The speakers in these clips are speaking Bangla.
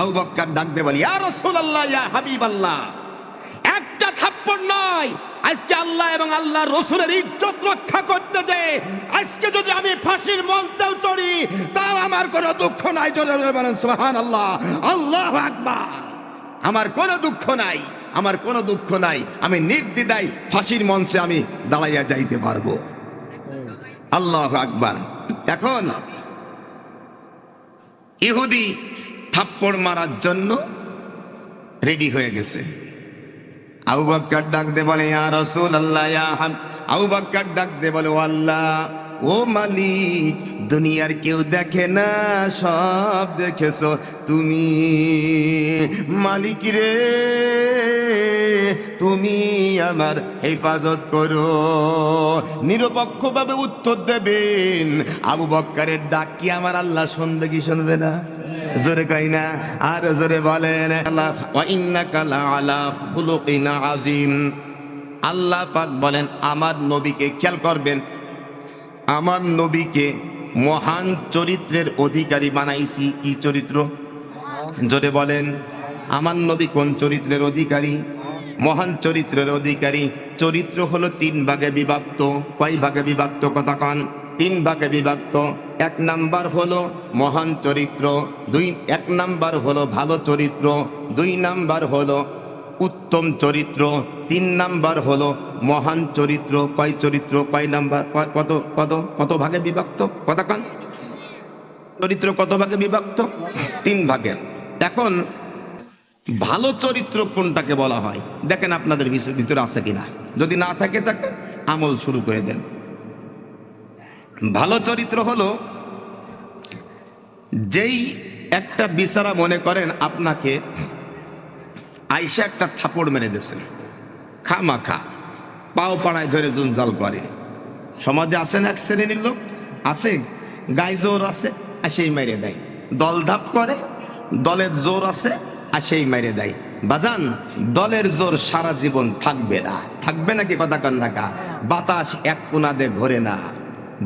আবু বক্কর ডাক দে বলি, ইয়া রাসূলুল্লাহ, ইয়া হাবিবাল্লাহ, একটা থাপ্পড় নয়। আজকে আল্লাহ এবং আল্লাহ রসুলের ইজ্জত রক্ষা করতে যে, আজকে যদি আমি ফাঁসির মঞ্চেও চড়ি, তাও আমার কোনো দুঃখ নাই। বলেন সুবহান আল্লাহ আল্লাহ আকবার। আমার কোনো দুঃখ নাই, আমার কোনো দুঃখ নাই। আমি নির্দ্বিধায় ফাঁসির মঞ্চে আমি দাঁড়াইয়া যাইতে পারব। আল্লাহ আকবার। এখন ইহুদি থাপ্পড় মারার জন্য রেডি হয়ে গেছে। আবু বক্কর ডাক দে বলে, ইয়া রাসূল আল্লাহ ইয়া হাম আবু বক্কর ডাক দে বলে আল্লাহ, ও মালিক, দুনিয়ার কেউ দেখে না, সব দেখেছ। তুমি মালিক রে, তুমি আমার হেফাজত করো। নিরপেক্ষভাবে উত্তর দেবেন। আবু বক্কারের ডাক কি আমার আল্লাহ শুনবে কি শুনবে না? জোরে কই না, আর জোরে বলেন। আল্লাহ ইন্নাকা লাআলা খুলুকিন আযীম। আল্লাহ পাক বলেন, আমার নবীকে খেয়াল করবেন, আমার নবীকে মহান চরিত্রের অধিকারী বানাইছি কি চরিত্র? জোরে বলেন, আমার নবী কোন চরিত্রের অধিকারী? মহান চরিত্রের অধিকারী, চরিত্র হলো তিন ভাগে বিভক্ত। কয় ভাগে বিভক্ত কথা কন? তিন ভাগে বিভক্ত। এক নাম্বার হলো মহান চরিত্র, দুই, এক নাম্বার হলো ভালো চরিত্র, দুই নাম্বার হলো উত্তম চরিত্র, তিন নাম্বার হলো মহান চরিত্র। কয় চরিত্র, কয় নাম্বার কত কত কত ভাগে বিভক্ত? কন চরিত্র কত ভাগে বিভক্ত? তিন ভাগে। এখন ভালো চরিত্র কোনটাকে বলা হয়? দেখেন আপনাদের ভিতরে আছে কিনা। যদি না থাকে তাকে আমল শুরু করে দেন। ভালো চরিত্র হলো যেই একটা বিচারা মনে করেন আপনাকে আইসা একটা থাপড় মেরে দিয়েছে। খা মা খা। পাও পাড়ায় ধরে জঞ্জাল করে। সমাজে আছেন এক শ্রেণির লোক? আছে। গায়ে জোর আছে আর সেই মেরে দেয়। দল ধাপ করে, দলের জোর আছে আর সেই মেরে দেয়। বাজান, দলের জোর সারা জীবন থাকবে না। থাকবে নাকি কথা কন্যাকা বাতাস এক কোনাদে ঘোরে না।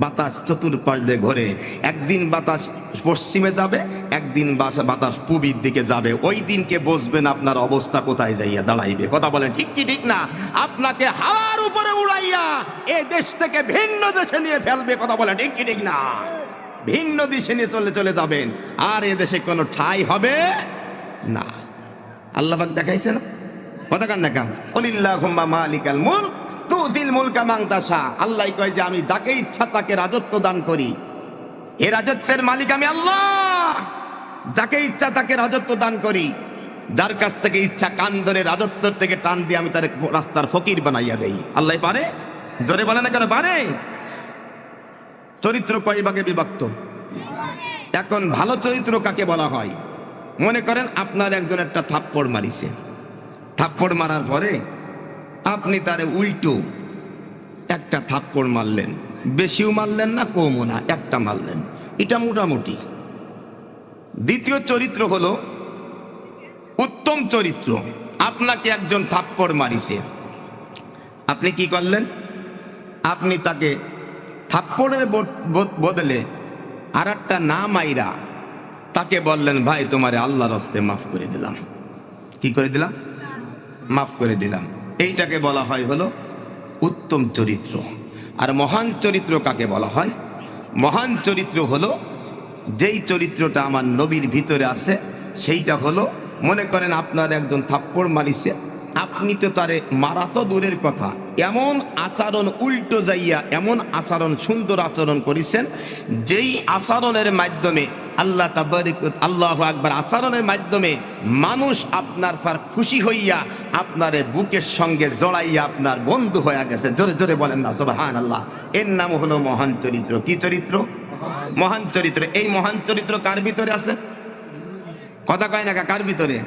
বাতাস চতুর্পাশ দিয়ে ঘোরে। একদিন বাতাস পশ্চিমে যাবে, একদিন বাতাস পূবির দিকে যাবে। ওই দিনকে বসবেন আপনার অবস্থা কোথায় যাইয়া দাঁড়াইবে। কথা বলেন, ঠিক কি ঠিক না? আপনাকে হাওয়ার উপরে উড়াইয়া এ দেশ থেকে ভিন্ন দেশে নিয়ে ফেলবে। কথা বলেন, ঠিক কি ঠিক না? ভিন্ন দেশে নিয়ে চলে চলে যাবেন। আর এ দেশে কোনো ঠাই হবে না। আল্লাহ দেখাইছে না কথা কান দেখা অলিল্লাহ মালিকাল মুলক। তু দিল মুলকা মাংতাসা আল্লাহ কয় যে আমি যাকে ইচ্ছা তাকে রাজত্ব দান করি। এ রাজত্বের মালিক আমি আল্লাহ। যাকে ইচ্ছা তাকে রাজত্ব দান করি। যার কাছ থেকে ইচ্ছা কান ধরে রাজত্ব থেকে টান দিয়ে আমি তার রাস্তার ফকির বানাইয়া দেই। আল্লাহ পারে? জোরে বলে না কেন? পারে? চরিত্র কয় ভাগে বিভক্ত? এখন ভালো চরিত্র কাকে বলা হয়? মনে করেন আপনার একজন একটা থাপ্পড় মারিছে। থাপ্পড় মারার পরে আপনি তারে উল্টো একটা থাপ্পড় মারলেন। বেশিও মারলেন না, কমও না, একটা মারলেন। এটা মোটামুটি। দ্বিতীয় চরিত্র হলো উত্তম চরিত্র। আপনাকে একজন থাপ্পড় মারিছে। আপনি কি করলেন? আপনি তাকে থাপ্পড়ের বদলে আর একটা না মাইরা তাকে বললেন, ভাই, তোমারে আল্লাহর হস্তে মাফ করে দিলাম। কি করে দিলাম? মাফ করে দিলাম। এইটাকে বলা হয় হলো উত্তম চরিত্র। আর মহান চরিত্র কাকে বলা হয়? মহান চরিত্র হলো যেই চরিত্রটা আমার নবীর ভিতরে আছে, সেইটা হলো, মনে করেন আপনার একজন থাপ্পড় মারিছে, আপনি তো তারে মারা তো দূরের কথা, এমন আচরণ উল্টো যাইয়া, এমন আচরণ সুন্দর আচরণ করেছেন, যেই আচরণের মাধ্যমে আল্লাহ তাবারিক আল্লাহ আকবার আচরণের মাধ্যমে মানুষ আপনার ফার খুশি হইয়া আপনার বুকের সঙ্গে জড়াইয়া আপনার বন্ধু হয়ে গেছে। জোরে জোরে বলেন না সুবহান আল্লাহ এর নাম হলো মহান চরিত্র। কি চরিত্র? মহান চরিত্র। এই মহান চরিত্র কার ভিতরে আছে? কথা কয় না কার ভিতরে?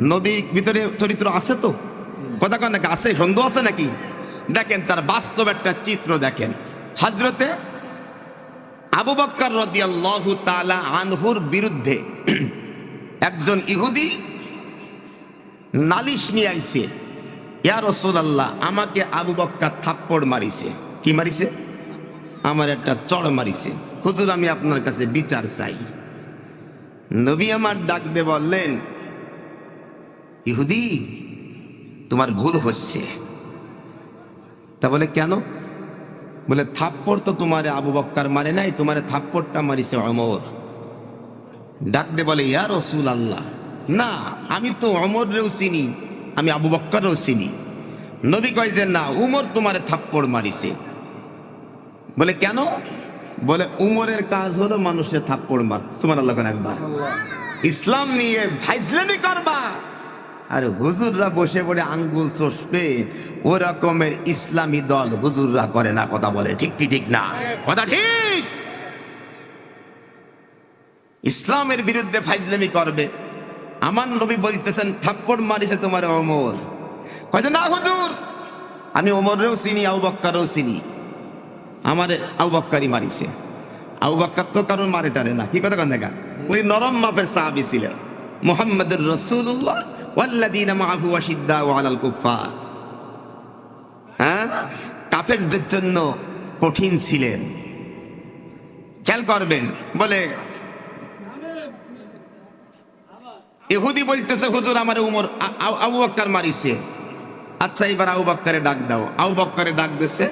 নবীর ভিতরে চরিত্র আছে তো? কথা কয় নাকি আছে সন্দেহ আছে নাকি? দেখেন, তার বাস্তব একটা চিত্র দেখেন। হজরতে আবু বক্কর রদিয়াল্লাহু তাআলা আনহুর বিরুদ্ধে একজন ইহুদি নালিশ নিয়ে আইছে, ইয়া রাসূলুল্লাহ, আমাকে আবু বক্কর থাপ্পড় মারিছে। কি মারিছে? আমার একটা চড় মারিছে। হুজুর, আমি আপনার কাছে বিচার চাই। নবী আমার ডাক দিয়ে বললেন, ইহুদি, তোমার ভুল হচ্ছে। তা বলে, কেন? বলে, থাপ্পড় তো তোমার আবু বক্কার মারে নাই, তোমার থাপ্পড়টা মারিছে অমর ডাক দে বলে, ইয়া রসুল আল্লাহ না, আমি তো অমররেও চিনি, আমি আবু বক্কারও চিনি। নবী কয় যে, না, উমর তোমার থাপ্পড় মারিছে। বলে, কেন? বলে, উমরের কাজ হলো মানুষের থাপ্পড় মারা। সুমান আল্লাহ একবার। ইসলাম নিয়ে ভাইজলামি করবা। আর হুজুররা বসে পড়ে আঙ্গুল চষবে, ওরকমের ইসলামী দল হুজুররা করে না, কথা বলে। ঠিক ঠিক না? কথা ঠিক? ইসলামের বিরুদ্ধে ফাইজলামি করবে। আমার নবী বলতেছেন, থাপ্পড় মারিছে তোমার অমর কয়তো না হুজুর, আমি ওমরেও চিনি আউ বক্কারও চিনি। আমার আউ বক্কারই মারিছে। আউ বক্কার তো কারণ মারে টারে না। কি কথা কন দেখা? উনি নরম মাপের সাহাবি ছিলেন। মোহাম্মদের রসুল্লাহ ওয়াল্লাদিন মাহু ওয়াশিদ্দা ওয়ালাল কুফার হ্যাঁ? কাফেরদের জন্য কঠিন ছিলেন। খেয়াল করবেন, বলে, ইহুদি বলতেছে, হুজুর, আমার উমর আবু বক্কার মারিছে। আচ্ছা এবার আবু বক্কারে ডাক দাও। আবু বক্কারে ডাক দিছে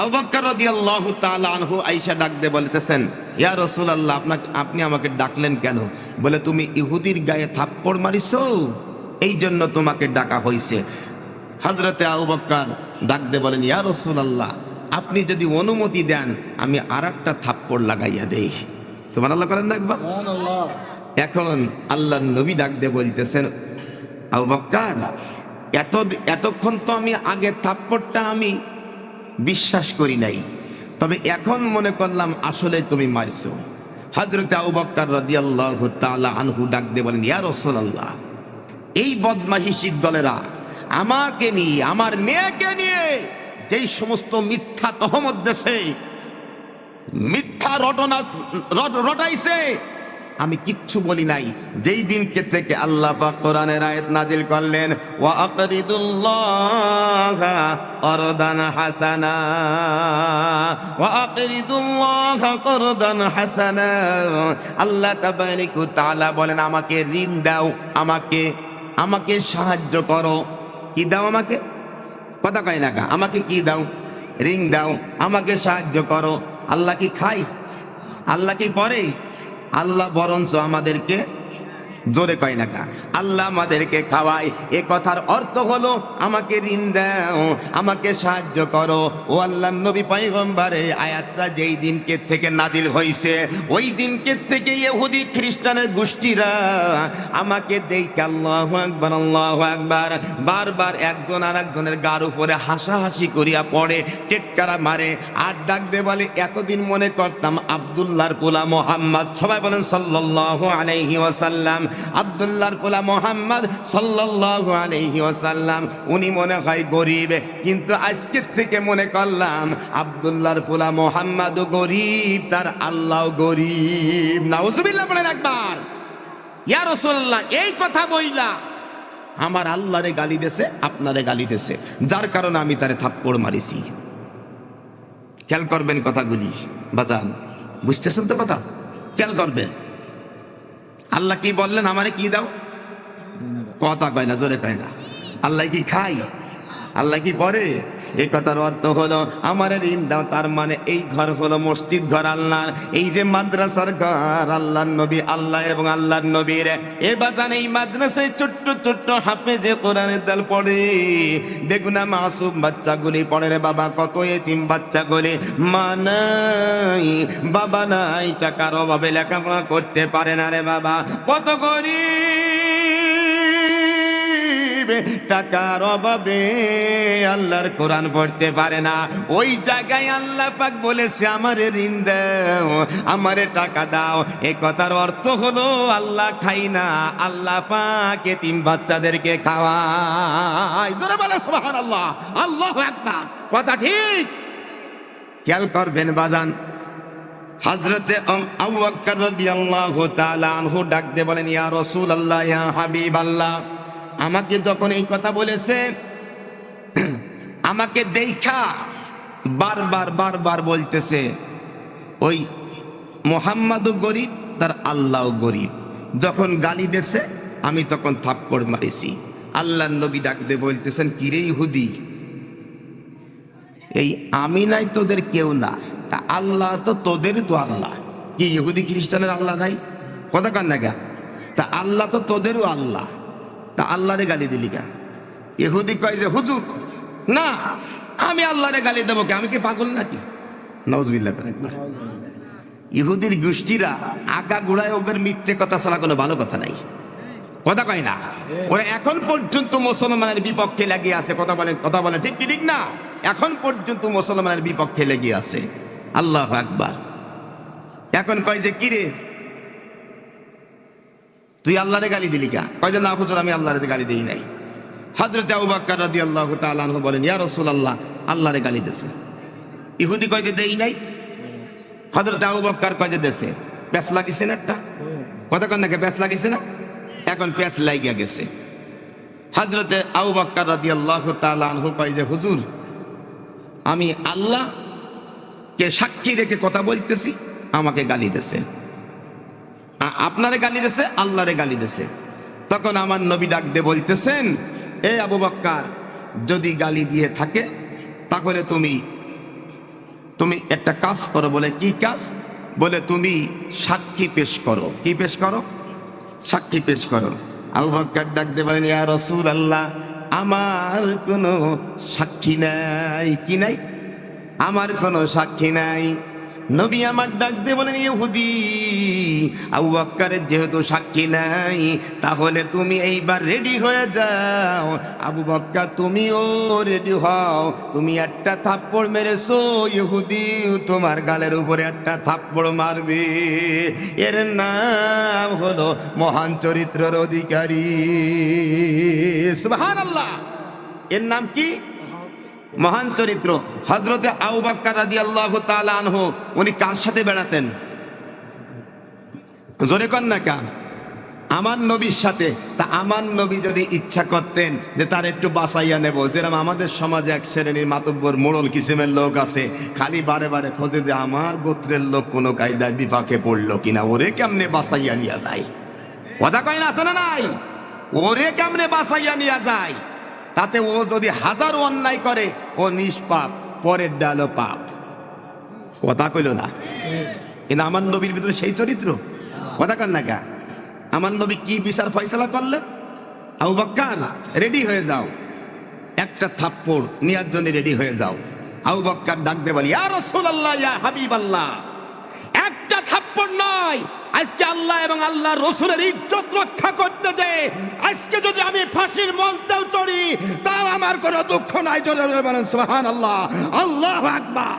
আবু বক্কার রাদিয়াল্লাহু তাআলা আনহু আয়েশা ডাক দিয়ে বলতেছেন ইয়া রাসূলুল্লাহ আপনাকে আপনি আমাকে ডাকলেন কেন? বলে তুমি ইহুদির গায়ে থাপ্পড় মারিছো? এই জন্য তোমাকে ডাকা হইছে। হযরতে আবু বক্কার ডাক দিয়ে বলেন ইয়া রাসূলুল্লাহ আপনি যদি অনুমতি দেন আমি আরেকটা থাপ্পড় লাগাইয়া দেই। সুবহানাল্লাহ করেন না একবার? এখন আল্লাহ নবী ডাক দিয়ে বলতেছেন আবু এত এতক্ষণ তো আমি আগে থাপ্পড়টা আমি বিশ্বাস করি নাই। তবে এখন মনে করলাম আসলে তুমি মারছো। হজরতে আনহু ডাক দিয়ে বলেন, ইয়া রাসূলুল্লাহ, এই বদমাহিসির দলেরা আমাকে নিয়ে, আমার মেয়েকে নিয়ে যেই সমস্ত মিথ্যা তহমত দেশে মিথ্যা রটনা, রট- রটাইছে আমি কিচ্ছু বলি নাই। যেই দিনকে থেকে আল্লাহ পাক কোরআনের আয়াত নাজিল করলেন, ওয়া আকরিদুল্লাহ করদান হাসানা, ওয়া আকরিদুল্লাহ করদান হাসানা। আল্লাহ তাবারাকু তাআলা বলেন, আমাকে ঋণ দাও, আমাকে আমাকে সাহায্য করো। কি দাও আমাকে? কথা কয় না আমাকে কি দাও? রিং দাও, আমাকে সাহায্য করো। আল্লাহ কি খাই আল্লাহ কি করে? আল্লাহ বরঞ্চ আমাদেরকে জোরে কয় না কা। আল্লাহ আমাদেরকে খাওয়ায়। এ কথার অর্থ হলো, আমাকে ঋণ দাও, আমাকে সাহায্য করো। ও আল্লাহ নবী পয়গম্বরে, আয়াতটা যেই দিনকে থেকে নাজিল হইছে, ওই দিনকে থেকে ইহুদি খ্রিস্টানের গোষ্ঠীরা আমাকে দেখে আল্লাহ আকবার আল্লাহ আকবার, বারবার একজন আর একজনের গার উপরে হাসাহাসি করিয়া পড়ে, টেটকারা মারে, আর ডাক দে বলে, এতদিন মনে করতাম আবদুল্লাহর পোলা মোহাম্মদ। সবাই বলেন, সাল্লাল্লাহু আলাইহি ওয়াসাল্লাম। আবদুল্লাহর পোলা মোহাম্মদ সাল্লাল্লাহু আলাইহি ওয়াসাল্লাম, উনি মনে হয় গরিব, কিন্তু আজকের থেকে মনে করলাম আবদুল্লাহর পোলা মোহাম্মদ গরিব, তার আল্লাহ গরিব। নাউজুবিল্লাহ বলেন একবার। এই কথা বইলা। আমার আল্লাহরে গালি দেশে আপনারে গালি দেশে যার কারণে আমি তারে থাপ্পড় মারিছি। খেয়াল করবেন কথাগুলি, বাজান, বুঝতেছেন তো কথা? খেয়াল করবেন। আল্লাহ কি বললেন, আমারে কি দাও? কথা কয় না, জোরে কয় না। আল্লাহ কি খাই আল্লাহ কি পরে? এই কথার অর্থ হলো, আমার ঋণ দাও তার মানে এই ঘর হলো মসজিদ ঘর আল্লাহ এই যে মাদ্রাসার ঘর আল্লাহ নবী, আল্লাহ এবং আল্লাহর নবীর। এ বাজান, এই মাদ্রাসায় ছোট্ট ছোট্ট হাফেজে কোরআনের দল পড়ে। দেখুন মাসুম বাচ্চাগুলি পড়ে রে বাবা, কত এতিম বাচ্চাগুলি। মা নাই, বাবা নাই, টাকার অভাবে লেখাপড়া করতে পারে না রে বাবা। কত গরিব। টাকার অভাবে। আল্লাহর কোরআন পড়তে পারে না। ওই জায়গায় আল্লাহ পাক বলেছে, আমারে ঋণ দাও, আমারে টাকা দাও। এ কথার অর্থ হলো, আল্লাহ খাই না, আল্লাহ পাক এতিম বাচ্চাদেরকে খাওয়ায়। জোরে বলে সুবহানাল্লাহ। আল্লাহু আকবার। কথা ঠিক? খেয়াল করবেন, বাজান। হজরতে আবু বকর রাদিয়াল্লাহু তাআলা আনহু ডাক দিয়ে বলেন, ইয়া রাসূলুল্লাহ, ইয়া হাবিবাল্লাহ। আমাকে যখন এই কথা বলেছে, আমাকে দেখা বারবার বারবার বলতেছে, ওই মোহাম্মদও গরিব, তার আল্লাহ গরিব। যখন গালি দেছে, আমি তখন থাপ্পড় মারিছি। আল্লাহ নবী ডাকতে বলতেছেন, কিরে ইহুদি? এই আমি নাই তোদের কেউ না। তা আল্লাহ তো তোদের তো আল্লাহ। কি ইহুদি খ্রিস্টানের আল্লাহ নাই? কথা কান না তা আল্লাহ তো তোদেরও আল্লাহ। তা আল্লাহরে গালি দিলি গা ইহুদি কয় যে, হুজুর, না, আমি আল্লাহরে গালি দেবো কে? আমি কি পাগল নাকি? নজবিল্লা ইহুদির গোষ্ঠীরা আগা গোড়ায় ওদের মিথ্যে কথা ছাড়া কোনো ভালো কথা নাই। কথা কয় না? ওরা এখন পর্যন্ত মুসলমানের বিপক্ষে লেগে আছে। কথা বলেন, কথা বলে ঠিক কি, ঠিক না? এখন পর্যন্ত মুসলমানের বিপক্ষে লেগে আছে। আল্লাহ আকবার। এখন কয় যে কিরে তুই আল্লাহরে গালি দিলি কা? কয় যে, না হুজুর, আমি আল্লাহরে গালি দিই নাই। হজরত আবু বাক্কার রাদিয়াল্লাহু তাআলা আনহু বলেন, ইয়া রাসূলুল্লাহ, আল্লাহরে গালি দিছে। ইহুদি কয় যে, দেই নাই। হজরত আবু বক্কর কয় যে দেশে প্যাস লাগিছে না একটা? কতক্ষণ নাকি প্যাস লাগিছে না? এখন প্যাস লাগিয়া গেছে। হজরতে আবু বক্কর রাদিয়াল্লাহু তাআলা আনহু কয় যে, হুজুর, আমি আল্লাহ কে সাক্ষী রেখে কথা বলতেছি, আমাকে গালি দেছে আপনারে গালি দেছে, আল্লাহরে গালি দেছে। তখন আমার নবী ডাক দিয়ে বলতেছেন, এ আবু বক্কার, যদি গালি দিয়ে থাকে, তাহলে তুমি তুমি একটা কাজ করো বলে, কি কাজ? বলে, তুমি সাক্ষী পেশ করো। কি পেশ করো? সাক্ষী পেশ করো। আবু বক্কার ডাক দিয়ে বলেন, ইয়া রসুল আল্লাহ আমার কোনো সাক্ষী নাই। কি নাই? আমার কোনো সাক্ষী নাই। নবী আমার ডাক দিয়ে বলেন, ইহুদি, আবু বক্করের যেহেতু সাক্ষী নাই, তাহলে তুমি এইবার রেডি হয়ে যাও। আবু বক্কা তুমিও রেডি হও। তুমি একটা থাপ্পড় মেরেছো, ইহুদি, তোমার গালের উপরে একটা থাপ্পড় মারবে। এর নাম হলো মহান চরিত্রের অধিকারী। সুবহানাল্লাহ। এর নাম কি? মহান চরিত্র। হজরতে আউবাক্কার রাদি আল্লাহ আনহু, উনি কার সাথে বেড়াতেন? জোরে কন না কা আমার নবীর সাথে। তা আমার নবী যদি ইচ্ছা করতেন যে তার একটু বাসাইয়া নেব। যেরকম আমাদের সমাজে এক শ্রেণির মাতব্বর মোড়ল কিসিমের লোক আছে, খালি বারে বারে খোঁজে যে আমার গোত্রের লোক কোনো কায়দায় বিপাকে পড়ল কিনা, ওরে কেমনে বাসাইয়া নিয়ে যায়? কথা কয় না আছে না নাই? ওরে কেমনে বাসাইয়া নিয়ে যায়? তাতে ও যদি হাজার অন্যায় করে, ও নিষ্পাপ, পরের ডালো পাপ। কথা কইল না? কিন্তু আমার নবীর ভিতরে সেই চরিত্র? কথা কন না কা? আমার নবী কি বিচার ফয়সালা করলেন আবু বক্কার রেডি হয়ে যাও। একটা থাপ্পড় নেওয়ার জন্য রেডি হয়ে যাও। আবু বক্কার ডাক দে বলি, ইয়া রাসূলুল্লাহ, ইয়া হাবিবাল্লাহ, একটা থাপ্পড় নয় আজকে আল্লাহ এবং আল্লাহ রসুলের ইজ্জত রক্ষা করতে যে, আজকে যদি আমি ফাঁসির মঞ্চেও চড়ি, তাও আমার কোনো দুঃখ নাই। সুবহান আল্লাহ আল্লাহ আকবার।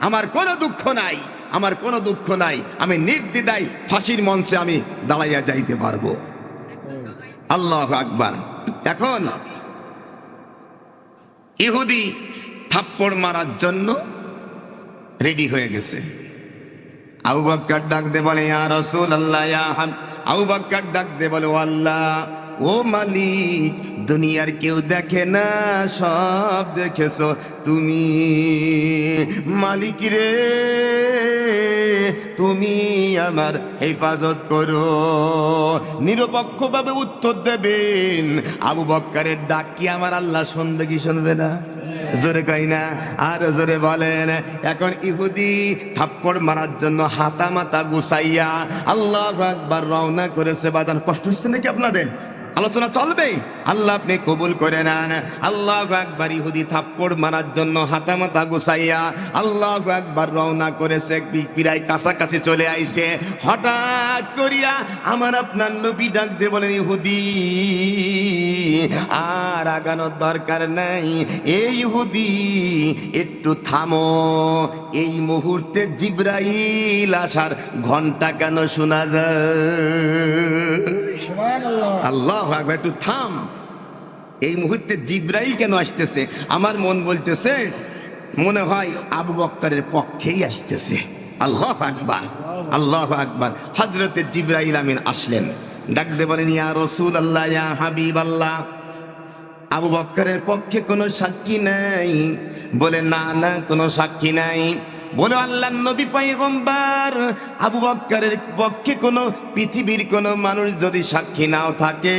আমার কোনো দুঃখ নাই, আমার কোনো দুঃখ নাই। আমি নির্দ্বিধায় ফাঁসির মঞ্চে আমি দাঁড়াইয়া যাইতে পারব। আল্লাহ আকবার। এখন ইহুদি থাপ্পড় মারার জন্য রেডি হয়ে গেছে। আবু বক্কর ডাক দে বলে, ইয়া রাসূল আল্লাহ ইয়া হাম বক্কর ডাক দে বলে আল্লাহ, ও মালিক, দুনিয়ার কেউ দেখে না, সব দেখেছ। তুমি মালিক রে, তুমি আমার হেফাজত করো। নিরপেক্ষভাবে উত্তর দেবেন। আবু বক্করের ডাক কি আমার আল্লাহ শুনবে কি শুনবে না? জোরে কই না? আর জোরে বলেন, এখন ইহুদি থাপ্পড় মারার জন্য হাতা মাতা গুসাইয়া আল্লাহ একবার রওনা করেছে। বাজান, কষ্ট হচ্ছে নাকি আপনাদের? আলোচনা চলবে। আল্লাহ আপনি কবুল করে নেন। আল্লাহ একবার ইহুদি থাপ্পড় মারার জন্য হাতা মাতা গুসাইয়া আল্লাহ একবার রওনা করেছে। প্রায় কাছাকাছি চলে আইছে। হঠাৎ করিয়া আমার আপনার নবী ডাক দিয়ে বলেন, ইহুদি, আর আগানোর দরকার নাই। এই ইহুদি, একটু থামো। এই মুহূর্তে জিব্রাইল আসার ঘণ্টা কেন শোনা যায়? আল্লাহ একটু থাম। এই মুহূর্তে জিব্রাইল কেন আসতেছে? আমার মন বলতেছে, মনে হয় আবু বক্করের পক্ষেই আসতেছে। আল্লাহ আকবার আল্লাহ আকবার। হজরতে জিব্রাইল আমিন আসলেন। ডাক দে বলেন, ইয়া রসুল আল্লাহ ইয়া হাবিব আল্লাহ আবু বক্করের পক্ষে কোনো সাক্ষী নাই। বলে, না না, কোনো সাক্ষী নাই। বলো আল্লাহ নবী পয়গম্বর, আবু বক্করের পক্ষে কোনো পৃথিবীর কোনো মানুষ যদি সাক্ষী নাও থাকে,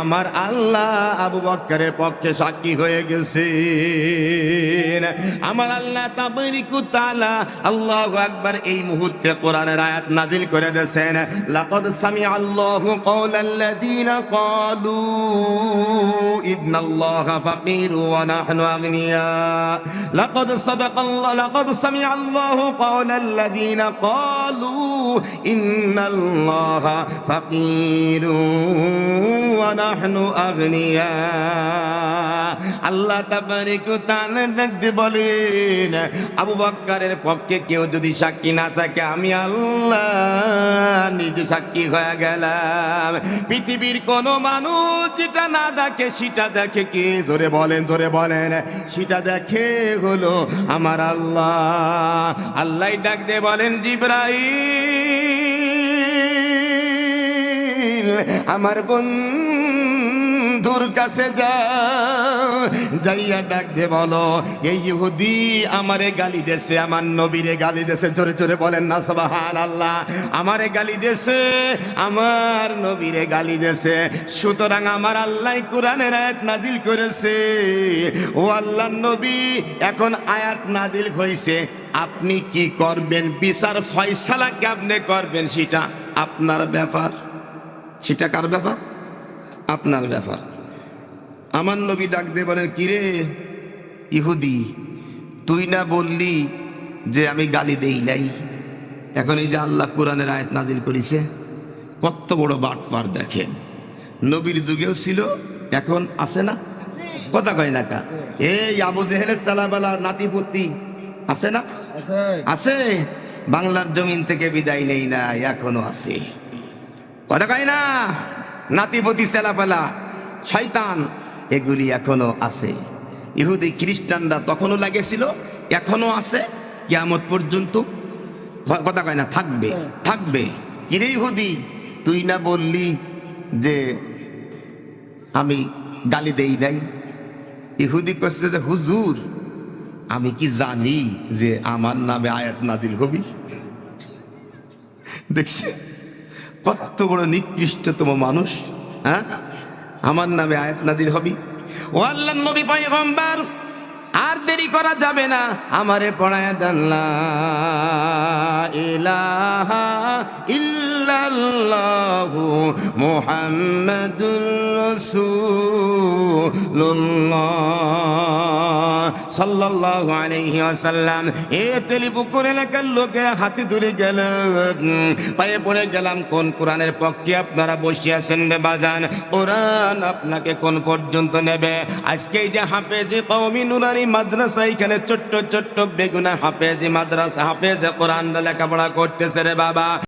আমার আল্লাহ আবু বক্করের পক্ষে সাক্ষী হয়ে গেছে আমার আল্লাহ তাবারিকু এই মুহূর্তে কোরআনের আয়াত নাজিল করে দেন লাকাদ সামি আল্লাহু কওলাল্লাযীনা ক্বালু ইন্নাল্লাহা ফাকির ওয়া নাহনু আগনিয়া। লাকাদ সাদাকাল্লাহ লাকাদ সামি আল্লাহু কওলাল্লাযীনা ক্বালু ইন্নাল্লাহা ফাকির ওয়া নাহনু আগনিয়া। আল্লাহ তাবারিকু তাআলা দেখতে বলেন, আবু বক্করের পক্ষে কেউ যদি সাক্ষী না থাকে, আমি আল্লাহ নিজে সাক্ষী হয়ে গেলাম। পৃথিবীর কোন মানুষ যেটা না দেখে, সেটা দেখে কে? জোরে বলেন জোরে বলেন। সেটা দেখে হলো আমার আল্লাহ। আল্লাহ ডাক দিয়ে বলেন, জিব্রাইল, আমার বন্ধুর কাছে যা। যাইয়া ডাক দে বলো, এই ইহুদি আমারে গালি দেশে আমার নবীরে গালি দেশে জোরে জোরে বলেন না সবাহান আল্লাহ আমারে গালি দেশে আমার নবীরে গালি দেশে সুতরাং আমার আল্লাহ কোরআনের আয়াত নাজিল করেছে। ও আল্লাহ নবী, এখন আয়াত নাজিল হয়েছে আপনি কি করবেন? বিচার ফয়সালা কেমনে করবেন সেটা আপনার ব্যাপার। সেটা কার ব্যাপার? আপনার ব্যাপার। আমার নবী ডাক দিয়ে বলেন কিরে ইহুদি, তুই না বললি যে আমি গালি দেই নাই? এখন এই যে আল্লাহ কোরআনের আয়াত নাজিল করেছে, কত বড় বাটপার দেখেন। নবীর যুগেও ছিল, এখন আছে না? কথা কয় না এই আবু জেহেলের সালাবালা নাতিপুতি আছে না? আছে। বাংলার জমিন থেকে বিদায় নেই না এখনও আছে। কথা কয় না? নাতিপতি সেলাফেলা শয়তান এগুলি এখনও আছে। ইহুদি খ্রিস্টানরা তখনও লাগেছিল এখনও আছে কিয়ামত পর্যন্ত। কথা কয় না? থাকবে থাকবে। কিরে ইহুদি? তুই না বললি যে আমি গালি দেই নাই? ইহুদি করছে যে হুজুর আমি কি জানি যে আমার নামে আয়াত নাজিল হবি? দেখছে কত বড় নিকৃষ্টতম মানুষ হ্যাঁ? আমার নামে আয়াত নাজিল হবি। ও আল্লাহ নবী পয়গম্বর আর দেরি করা যাবে না। আমারে পড়ায় দাল্লা ইলাহা ইল্লাল্লাহু মুহাম্মাদুর এ তেলিপুকুর এলাকার লোকেরা হাতে ধরে গেল পায়ে পড়ে গেলাম, কোন কোরআনের পক্ষে আপনারা বসে আছেন রে বাজান? কোরআন আপনাকে কোন পর্যন্ত নেবে? আজকে এই যে হাফেজি কওমি নুরানি মাদ্রাসা এখানে ছোট্ট ছোট্ট বেগুনা হাফেজি মাদ্রাসা হাফেজে কোরআন লেখাপড়া করতেছে রে বাবা।